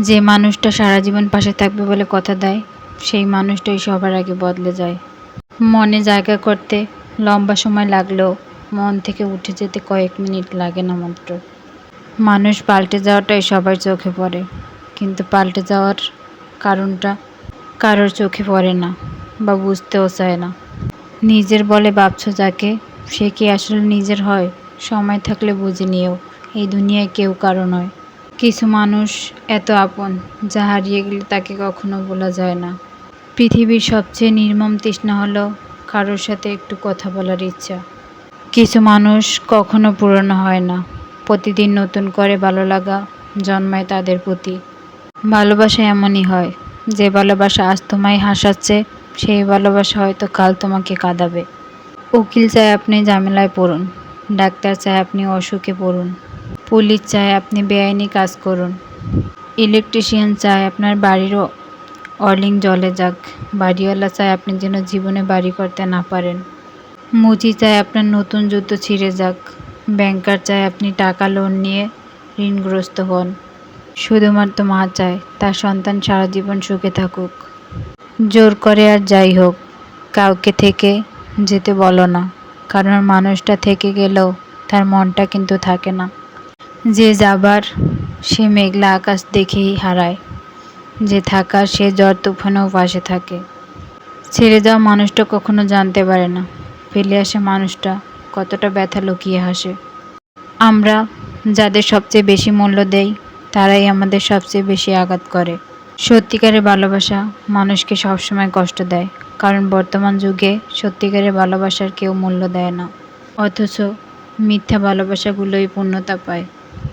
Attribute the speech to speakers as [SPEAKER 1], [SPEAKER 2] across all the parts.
[SPEAKER 1] যে মানুষটা সারা জীবন পাশে থাকবে বলে কথা দেয়, সেই মানুষটাই সবার আগে বদলে যায়। মনে জায়গা করতে লম্বা সময় লাগলেও মন থেকে উঠে যেতে কয়েক মিনিট লাগে না মাত্র। মানুষ পাল্টে যাওয়াটাই সবার চোখে পড়ে, কিন্তু পাল্টে যাওয়ার কারণটা কারোর চোখে পড়ে না বা বুঝতেও চায় না। নিজের বলে ভাবছ যাকে, সে কি আসলে নিজের হয়? সময় থাকলে বুঝে নিও, এই দুনিয়ায় কেউ কারও নয়। কিছু মানুষ এত আপন, যা হারিয়ে গেলে তাকে কখনো বলা যায় না। পৃথিবীর সবচেয়ে নির্মম তৃষ্ণা হলো কারোর সাথে একটু কথা বলার ইচ্ছা। কিছু মানুষ কখনো পুরনো হয় না। প্রতিদিন নতুন করে ভালো লাগা জন্মায় তাদের প্রতি। ভালোবাসা এমনই হয়, যে ভালোবাসা আজ তোমায় হাসাচ্ছে, সেই ভালোবাসা হয়তো কাল তোমাকে কাঁদাবে। উকিল চায় আপনি ঝামেলায় পড়ুন, ডাক্তার চায় আপনি অসুখে পড়ুন। পুলিশ চায় আপনি বেআইনি কাজ করুন। ইলেকট্রিশিয়ান চায় আপনার বাড়িরও অর্লিং জলে যাক। বাড়িওয়ালা চায় আপনি যেন জীবনে বাড়ি করতে না পারেন। মুচি চায় আপনার নতুন জুতো ছিঁড়ে যাক। ব্যাংকার চায় আপনি টাকা লোন নিয়ে ঋণগ্রস্ত হন। শুধুমাত্র মা চায়, তার সন্তান সারা জীবন সুখে থাকুক। জোর করে আর যাই হোক, কাউকে থেকে যেতে বলো না, কারণ মানুষটা থেকে গেলেও তার মনটা কিন্তু থাকে না। যে যাবার সে মেঘলা আকাশ দেখেই হারায়। যে থাকার সে জ্বর তুফানেও পাশে থাকে। ছেড়ে যাওয়া মানুষটা কখনো জানতে পারে না। ফেলে আসে মানুষটা কতটা ব্যথা লুকিয়ে হাসে। আমরা যাদের সবচেয়ে বেশি মূল্য দেই, তারাই আমাদের সবচেয়ে বেশি আঘাত করে। সত্যিকারের ভালোবাসা মানুষকে সবসময় কষ্ট দেয়, কারণ বর্তমান যুগে সত্যিকারের ভালোবাসার কেউ মূল্য দেয় না। অথচ মিথ্যা ভালোবাসাগুলোই পূর্ণতা পায়।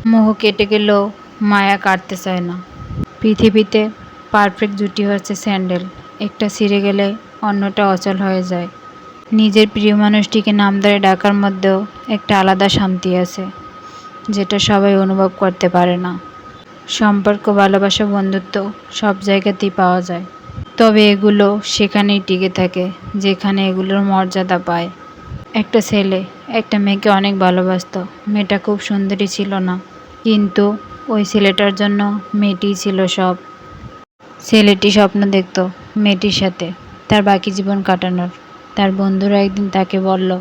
[SPEAKER 1] মোহ কেটে গেলেও মায়া কাটতে চায় না। পৃথিবীতে পারফেক্ট জুটি হচ্ছে স্যান্ডেল। একটা ছিঁড়ে গেলে অন্যটা অচল হয়ে যায়। নিজের প্রিয় মানুষটিকে নাম ধরে ডাকার মধ্যেও একটা আলাদা শান্তি আছে, যেটা সবাই অনুভব করতে পারে না। সম্পর্ক, ভালোবাসা, বন্ধুত্ব সব জায়গাতেই পাওয়া যায়। তবে এগুলো সেখানেই টিকে থাকে, যেখানে এগুলোর মর্যাদা পায়। একটা ছেলে, একটা মেয়েকে অনেক ভালোবাসত। মেয়েটা খুব সুন্দরী ছিল না, কিন্তু ওই ছেলেটার জন্য মেয়েটিই ছিল সব। ছেলেটি স্বপ্ন দেখত মেয়েটির সাথে তার বাকি জীবন কাটানোর। তার বন্ধুরা একদিন তাকে বলল,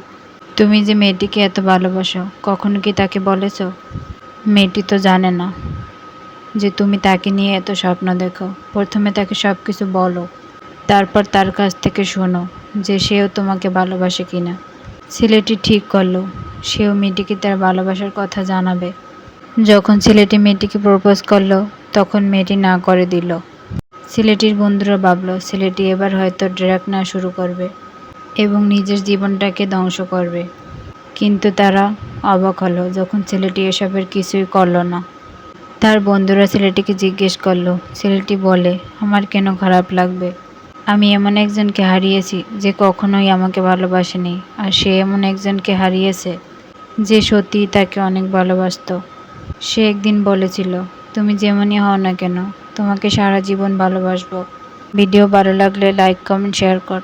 [SPEAKER 1] তুমি যে মেয়েটিকে এত ভালোবাসো, কখনো কি তাকে বলেছ? মেয়েটি তো জানে না যে তুমি তাকে নিয়ে এত স্বপ্ন দেখো। প্রথমে তাকে সব কিছু বলো, তারপর তার কাছ থেকে শোনো যে সেও তোমাকে ভালোবাসে কিনা। ছেলেটি ঠিক করল। সেও মেয়েটিকে তার ভালোবাসার কথা জানাবে। যখন ছেলেটি মেয়েটিকে প্রপোজ করল, তখন মেয়েটি না করে দিল। ছেলেটির বন্ধুরা ভাবলো, ছেলেটি এবার হয়তো ড্রাগ না শুরু করবে এবং নিজের জীবনটাকে ধ্বংস করবে। কিন্তু তারা অবাক হলো যখন ছেলেটি এসবের কিছুই করল না। তার বন্ধুরা ছেলেটিকে জিজ্ঞেস করল, ছেলেটি বলে, আমার কেন খারাপ লাগবে? আমি এমন একজনকে হারিয়েছি যে কখনোই আমাকে ভালোবাসেনি, আর সে এমন একজনকে হারিয়েছে যে সত্যিই তাকে অনেক ভালোবাসত। সে একদিন বলেছিল, তুমি যেমনই হও না কেন, তোমাকে সারা জীবন ভালোবাসবো। ভিডিও ভালো লাগলে লাইক, কমেন্ট, শেয়ার কর।